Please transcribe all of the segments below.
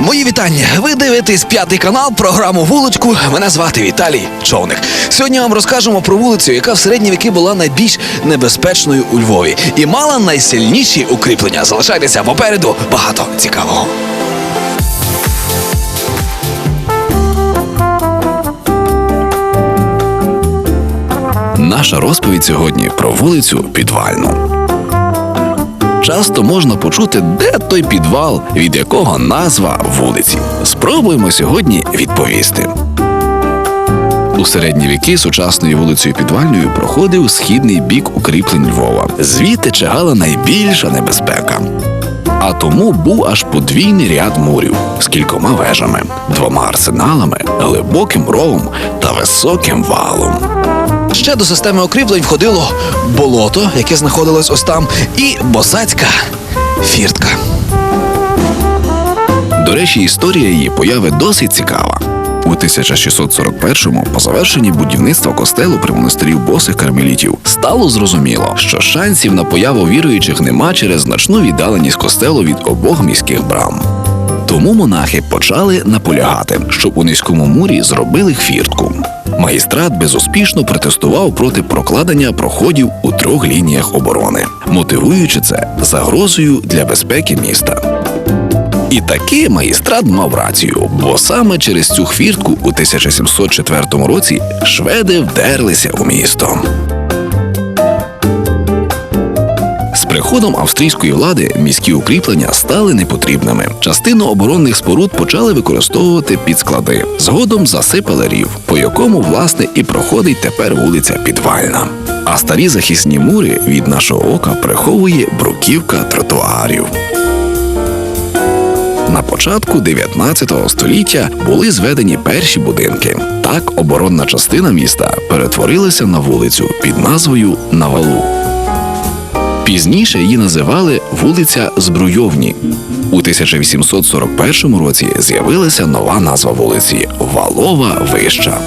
Мої вітання. Ви дивитесь п'ятий канал, програму Вуличку. Мене звати Віталій Човник. Сьогодні вам розкажемо про вулицю, яка в середні віки була найбільш небезпечною у Львові і мала найсильніші укріплення. Залишайтеся попереду багато цікавого. Наша розповідь сьогодні про вулицю Підвальну. Часто можна почути, де той підвал, від якого назва вулиці. Спробуємо сьогодні відповісти. У середні віки сучасною вулицею Підвальною проходив східний бік укріплень Львова. Звідти чагала найбільша небезпека. А тому був аж подвійний ряд мурів з кількома вежами, двома арсеналами, глибоким ровом та високим валом. Ще до системи укріплень входило болото, яке знаходилось ось там, і босацька фіртка. До речі, історія її появи досить цікава. У 1641-му, по завершенні будівництва костелу при монастирі босих кармелітів, стало зрозуміло, що шансів на появу віруючих нема через значну віддаленість костелу від обох міських брам. Тому монахи почали наполягати, щоб у низькому мурі зробили хвіртку. Магістрат безуспішно протестував проти прокладення проходів у трьох лініях оборони, мотивуючи це загрозою для безпеки міста. І таки магістрат мав рацію, бо саме через цю хвіртку у 1704 році шведи вдерлися у місто. З приходом австрійської влади міські укріплення стали непотрібними. Частину оборонних споруд почали використовувати під склади. Згодом засипали рів, по якому власне і проходить тепер вулиця Підвальна. А старі захисні мури від нашого ока приховує бруківка тротуарів. На початку 19 століття були зведені перші будинки. Так оборонна частина міста перетворилася на вулицю під назвою Навалу. Пізніше її називали вулиця Збруйовні. У 1841 році з'явилася нова назва вулиці Валова Вища.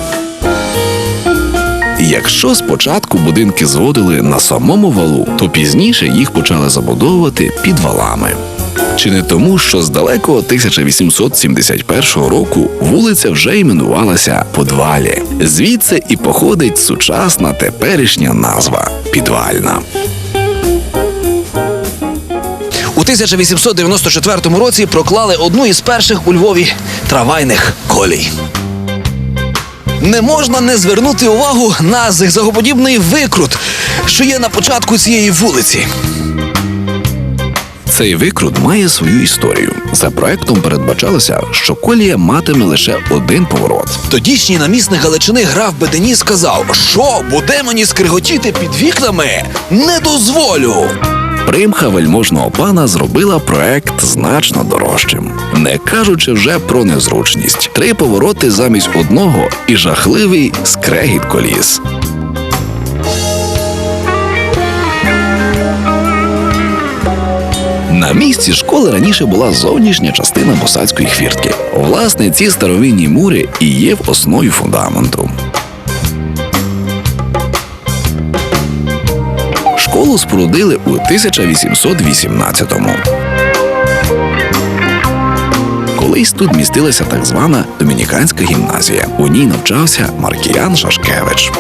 Якщо спочатку будинки зводили на самому валу, то пізніше їх почали забудовувати під валами. Чи не тому, що з далекого 1871 року вулиця вже іменувалася Подвалі. Звідси і походить сучасна теперішня назва Підвальна. У 1894 році проклали одну із перших у Львові трамвайних колій. Не можна не звернути увагу на зигзагоподібний викрут, що є на початку цієї вулиці. Цей викрут має свою історію. За проектом передбачалося, що колія матиме лише один поворот. Тодішній намісник Галичини граф Бедені сказав, що буде мені скриготіти під вікнами, не дозволю. Примха вельможного пана зробила проект значно дорожчим, не кажучи вже про незручність. Три повороти замість одного і жахливий скрегіт коліс. На місці школи раніше була зовнішня частина босацької хвіртки. Власне, ці старовинні мури і є в основі фундаменту. Школу спорудили у 1818-му. Колись тут містилася так звана домініканська гімназія. У ній навчався Маркіян Шашкевич.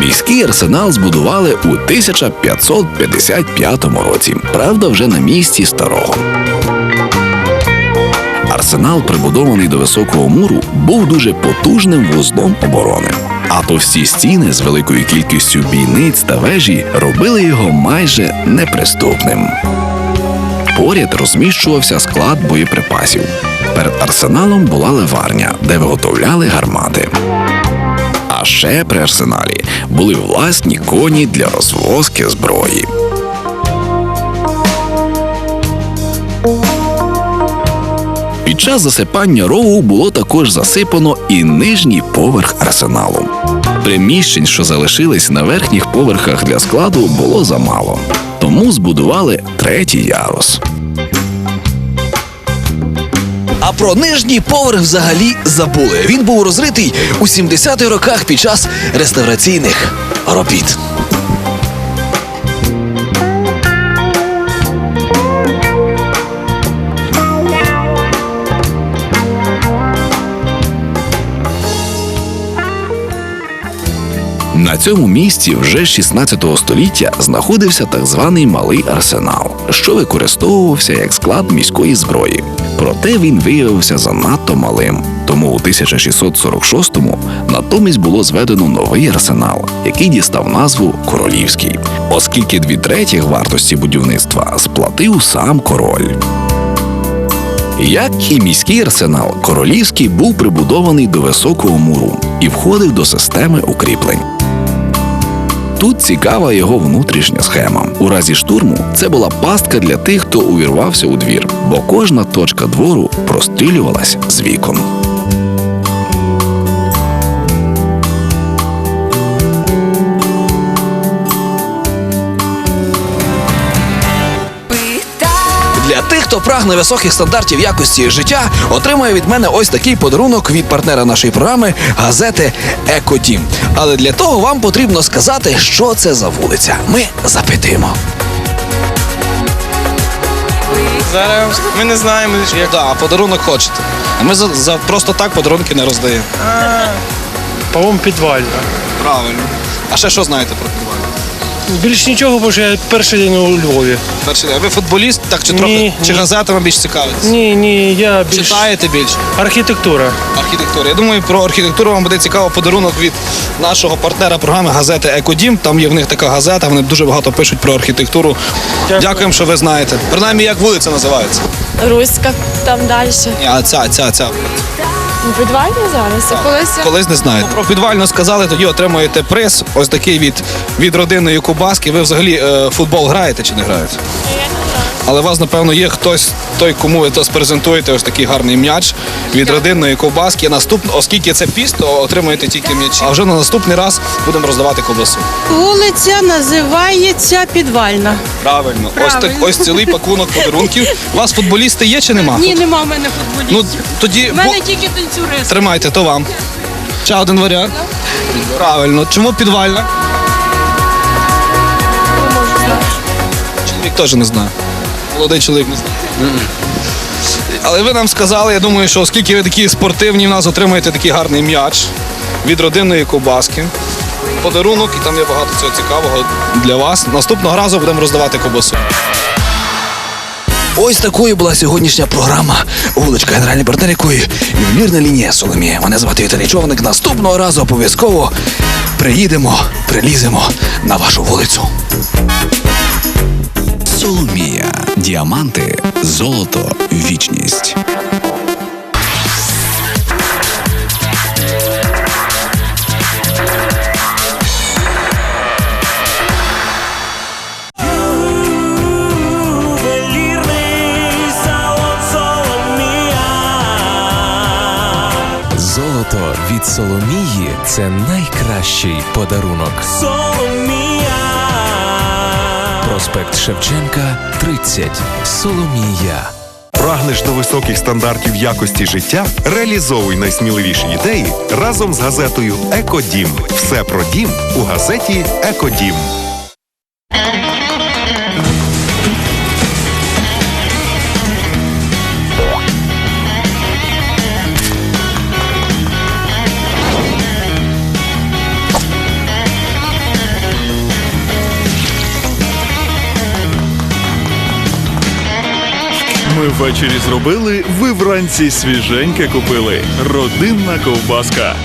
Міський арсенал збудували у 1555 році, правда, вже на місці старого. Арсенал, прибудований до високого муру, був дуже потужним вузлом оборони. А товсті стіни з великою кількістю бійниць та вежі робили його майже неприступним. Поряд розміщувався склад боєприпасів. Перед арсеналом була леварня, де виготовляли гармати. А ще при арсеналі були власні коні для розвозки зброї. Час засипання рову було також засипано і нижній поверх арсеналу. Приміщень, що залишились на верхніх поверхах для складу, було замало. Тому збудували третій ярус. А про нижній поверх взагалі забули. Він був розритий у 70-х роках під час реставраційних робіт. На цьому місці вже з 16 століття знаходився так званий малий арсенал, що використовувався як склад міської зброї. Проте він виявився занадто малим. Тому у 1646-му натомість було зведено новий арсенал, який дістав назву Королівський, оскільки дві третіх вартості будівництва сплатив сам король. Як і міський арсенал, королівський був прибудований до високого муру і входив до системи укріплень. Тут цікава його внутрішня схема. У разі штурму це була пастка для тих, хто увірвався у двір, бо кожна точка двору прострілювалась з вікон. Хто прагне високих стандартів якості життя, отримує від мене ось такий подарунок від партнера нашої програми газети Екотім. Але для того вам потрібно сказати, що це за вулиця. Ми запитуємо. Зараз ми не знаємо, як Так, подарунок хочете. А ми за, за просто так подарунки не роздаємо. по-моєму підвальна. Правильно. А ще що знаєте про? Більш нічого, бо ж я перший день у Львові. Перший день. А ви футболіст, так чи Ні, трохи? ні. Чи газетами більш цікавитесь? Ні, ні, я більш Читаєте більше? архітектура. Архітектура. Я думаю, про архітектуру вам буде цікаво подарунок від нашого партнера програми газети Екодім. Там є в них така газета, вони дуже багато пишуть про архітектуру. Дякую. Дякуємо, що ви знаєте. Принаймні, як вулиця називається? Руська там далі. Ні, а ця, ця, ця. Підвальна зараз. А колись Колись не знаєте. Про підвально сказали, тоді отримуєте приз. Ось такий від, від родинної Кубаски. Ви взагалі е, футбол граєте чи не граєте? Але у вас, напевно, є хтось, той, кому ви то презентуєте ось такий гарний м'яч від родинної ковбаски. Наступно, оскільки це піст, то отримуєте тільки м'ячі. А вже на наступний раз будемо роздавати ковбасу. Вулиця називається Підвальна. Правильно. Ось так, ось цілий пакунок подарунків. У вас футболісти є чи нема? Ні, нема в мене Ну футболістів. тоді У мене тільки танцюристи. тримайте, то вам. Ще один варіант. Правильно. Чому підвальна? Чоловік теж не знає. Молодий чоловік не знає. Але ви нам сказали, я думаю, що оскільки ви такі спортивні, в нас отримаєте такий гарний м'яч від родинної ковбаски. Подарунок, і там є багато цього цікавого для вас. Наступного разу будемо роздавати ковбасу. Ось такою була сьогоднішня програма Вуличка генеральний партнер якої ювелірна лінія Соломія. Мене звати Віталій Човник. Наступного разу обов'язково приїдемо, приліземо на вашу вулицю. Соломія. Діаманти, золото, вічність. Золото від Соломії це найкращий подарунок. Соломія. Проспект Шевченка, 30. Соломія. Прагнеш до високих стандартів якості життя? Реалізовуй найсміливіші ідеї разом з газетою Екодім. Все про дім у газеті Екодім. Ми ввечері зробили, ви вранці свіженьке купили. Родинна ковбаска.